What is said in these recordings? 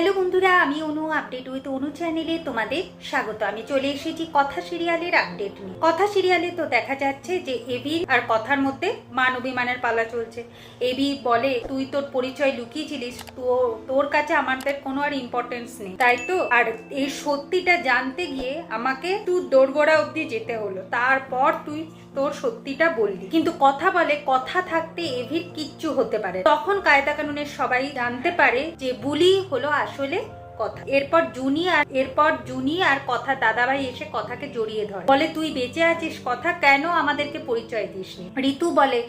Hello বন্ধুরা, আমি অনু update with অনু চ্যানেলে তোমাদের স্বাগত। আমি চলে এসেছি কথা সিরিয়ালের আপডেট নিয়ে। কথা সিরিয়ালে তো দেখা যাচ্ছে যে এবি আর কথার মধ্যে মান অভিমানের পালা চলছে। এবি বলে, তুই তোর পরিচয় লুকিয়েছিলিস তোর কাছে আমাদের কোনো আর ইম্পর্টেন্স নেই। তাই তো, আর এই সত্যিটা জানতে গিয়ে আমাকে তুই দোরগোড়া অবধি যেতে হলো। তারপর তুই তোর সত্যিটা বললি। কিন্তু কথা বলে, কথা থাকতে এভির কিচ্ছু হতে পারে তখন কায়দা কানুনের সবাই জানতে পারে যে, বুলি হলো আসলে কথা। এরপর জুনি আর এরপর জুনি আর কথা, দাদাভাই এসে কথাকে জড়িয়ে ধরে। বলে, তুই বেঁচে আছিস কথা? কেন আমাদেরকে পরিচয় দিসনি? ঋতু বলে,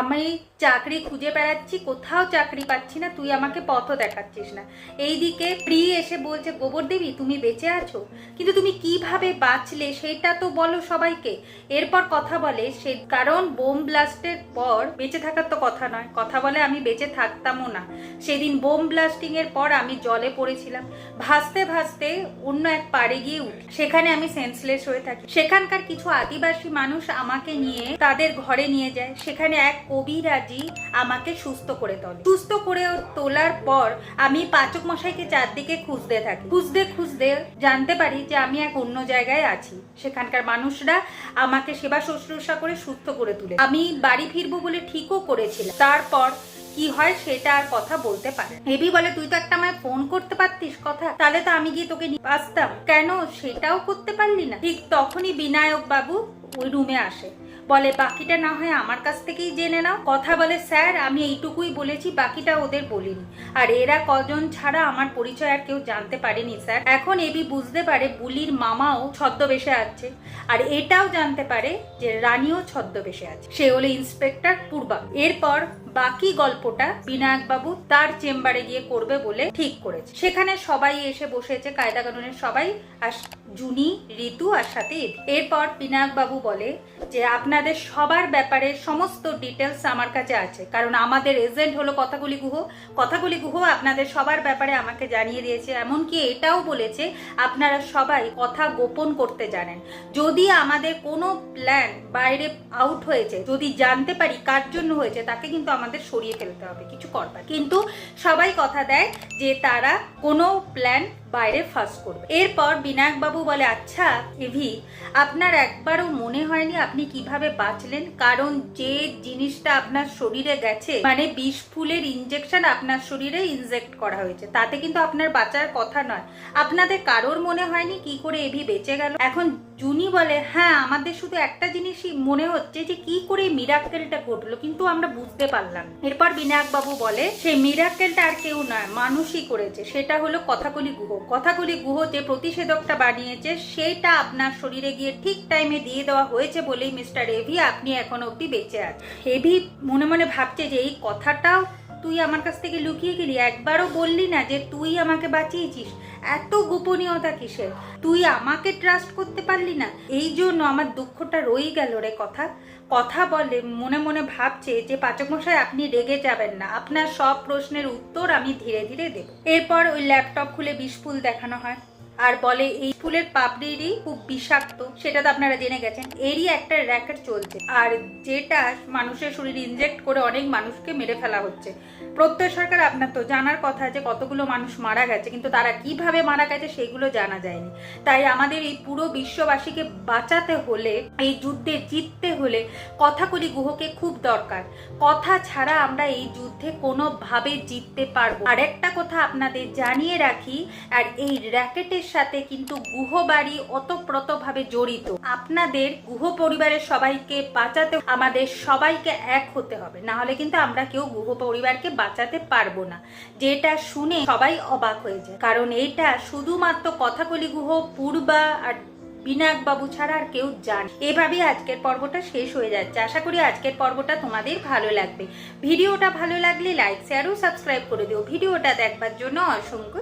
আমি চাকরি খুঁজে বেড়াচ্ছি, কোথাও চাকরি পাচ্ছি না, তুই আমাকে পথ দেখাচ্ছিস না। এইদিকে প্রি এসে বলছে, গোবর দেবী, তুমি বেঁচে আছো? কিন্তু তুমি কীভাবে বাঁচলে সেটা তো বলো সবাইকে। এরপর কথা বলে, সে কারণ বোম ব্লাস্টের পর বেঁচে থাকার তো কথা নয়। কথা বলে, আমি বেঁচে থাকতামও না। সেদিন বোম ব্লাস্টিং এর পর আমি জলে পড়েছিলাম। ভাসতে ভাসতে অন্য এক পাড়ে গিয়ে উঠি। সেখানে আমি সেন্সলেস হয়ে থাকি। সেখানকার কিছু আদিবাসী মানুষ আমাকে নিয়ে তাদের ঘরে নিয়ে যায়। সেখানে এক কবিরাজি আমাকে সুস্থ করে তোলে। সুস্থ করে তোলার পর আমি পাচক মশাইকে চারদিকে খুঁজতে থাকি। খুঁজতে খুঁজতে জানতে পারি যে আমি এক অন্য জায়গায় আছি। সেখানকার মানুষরা আমাকে সেবা শুশ্রূষা করে সুস্থ করে তুলে। আমি বাড়ি ফিরবো বলে ঠিকও করেছিলাম। তারপর কি হয় সেটা আর কথা বলতে পারে এবি বলে, তুই তো একটা আমায় ফোন করতে পারতিস, কথা? তাহলে তো আমি গিয়ে তোকে আসতাম। কেন? সেটাও করতে পারলি না? ঠিক তখনই বিনায়ক বাবু ওই রুমে আসে। বলে, বাকিটা না হয় আমার কাছ থেকেই জেনে নাও। কথা বলে, স্যার, আমি এইটুকুই বলেছি, বাকিটা ওদের বলিনি। আর এরা কজন ছাড়া আমার পরিচয় আর কেউ জানতে পারেনি, স্যার। এখন এবি বুঝতে পারে বুলির মামাও ছদ্মবেশে আছে। আর এটাও জানতে পারে যে রানীও ছদ্মবেশে আছে। সে হলো ইন্সপেক্টর পূর্বা এরপর বাকি গল্পটা বিনায়ক বাবু তার চেম্বারে গিয়ে করবে বলে ঠিক করেছে। সেখানে সবাই এসে বসেছে কায়দা কানুনের সবাই, আর জুনি, ঋতু আর সাথে এরপর বিনায়ক বাবু বলে যে, আপনাদের সবার ব্যাপারে সমস্ত ডিটেলস আমার কাছে আছে, কারণ আমাদের এজেন্ট হলো কথাগুলি গুহ। কথাগুলি গুহ আপনাদের সবার ব্যাপারে আমাকে জানিয়ে দিয়েছে, এমনকি এটাও বলেছে, আপনারা সবাই কথা গোপন করতে জানেন। যদি আমাদের কোনো প্ল্যান বাইরে আউট হয়েছে, যদি জানতে পারি কার জন্য হয়েছে, তাকে কিন্তু আমাদের সরিয়ে ফেলতে হবে কিছু করবার। কিন্তু সবাই কথা দেয় যে তারা কোনো প্ল্যান বাইরে ফাঁস করবে। এরপর বিনায়ক বাবু বলে আচ্ছা এভি, আপনার একবারও মনে হয়নি আপনি কীভাবে বাঁচলেন? কারণ যে জিনিসটা আপনার শরীরে গেছে মানে বিষ ফুলের ইনজেকশন আপনার শরীরে ইনজেক্ট করা হয়েছে, তাতে কিন্তু আপনার বাঁচার কথা নয়। আপনাদের কারোর মনে হয়নি কি করে এভি বেঁচে গেল? এখন জুনি বলে হ্যাঁ আমাদের শুধু একটা জিনিসই মনে হচ্ছে যে কি করে মিরাক্কেলটা ঘটলো, কিন্তু আমরা বুঝতে পারলাম এরপর বিনায়ক বাবু বলে, সেই মিরাক্কেলটা আর কেউ নয়, মানুষই করেছে। সেটা হলো কথাগুলি গুহ। কথাগুলি গুহ যে প্রতিষেধকটা বানিয়েছে, সেটা আপনার শরীরে গিয়ে ঠিক টাইমে দিয়ে দেওয়া হয়েছে বলেই মিস্টার এভি আপনি এখন অবধি বেঁচে আছেন। এভি মনে মনে ভাবছে যে এই কথাটাও তুই আমার কাছ থেকে লুকিয়ে গেলি, একবারও বললি না যে তুই আমাকে বাঁচিয়েছিস। এত গোপনীয়তা কিসের? তুই আমাকে ট্রাস্ট করতে পারলি না? এই জন্য আমার দুঃখটা রয়ে গেল রে কথা। কথা বলে, মনে মনে ভাবছে যে পাচক মশাই আপনি রেগে যাবেন না। আপনার সব প্রশ্নের উত্তর আমি ধীরে ধীরে দেব। এরপর ওই ল্যাপটপ খুলে বিষ ফুল দেখানো হয়। আর বলে, এই ফুলের পাপড়িরই খুব বিষাক্ত। সেটা তো আপনারা জেনে গেছেন। এরই একটা র্যাকেট চলছে। আর যেটা মানুষের শরীরে ইনজেক্ট করে অনেক মানুষকে মেরে ফেলা হচ্ছে। প্রত্যয় সরকার আপনার তো জানার কথা যে কতগুলো মানুষ মারা গেছে, কিন্তু তারা কীভাবে মারা গেছে সেগুলো জানা যায়নি। তাই আমাদের এই পুরো বিশ্ববাসীকে বাঁচাতে হলে, এই যুদ্ধে জিততে হলে কথাগুলি গুহকে খুব দরকার। কথা ছাড়া আমরা এই যুদ্ধে কোনোভাবে জিততে পারব আর একটা কথা আপনাদের জানিয়ে রাখি, আর এই র্যাকেটের সাথে কিন্তু গুহ বাড়ি ওতপ্রোতভাবে জড়িত। আপনাদের গুহ পরিবারের সবাইকে বাঁচাতে, আমাদের সবাইকে এক হতে হবে। না হলে কিন্তু আমরা কেউ গুহ পরিবারকে বাঁচাতে পারব না। যেটা শুনে সবাই অবাক হয়ে যায়। কারণ এটা শুধুমাত্র কথাকলি গুহ, পূর্বা আর বিনায়ক বাবু ছাড়া আর কেউ জানে। এভাবেই আজকের পর্বটা শেষ হয়ে যাচ্ছে। আশা করি আজকের পর্বটা তোমাদের ভালো লাগবে। ভিডিওটা ভালো লাগলে লাইক শেয়ার ও সাবস্ক্রাইব করে দিও। ভিডিওটা দেখবার জন্য অসংখ্য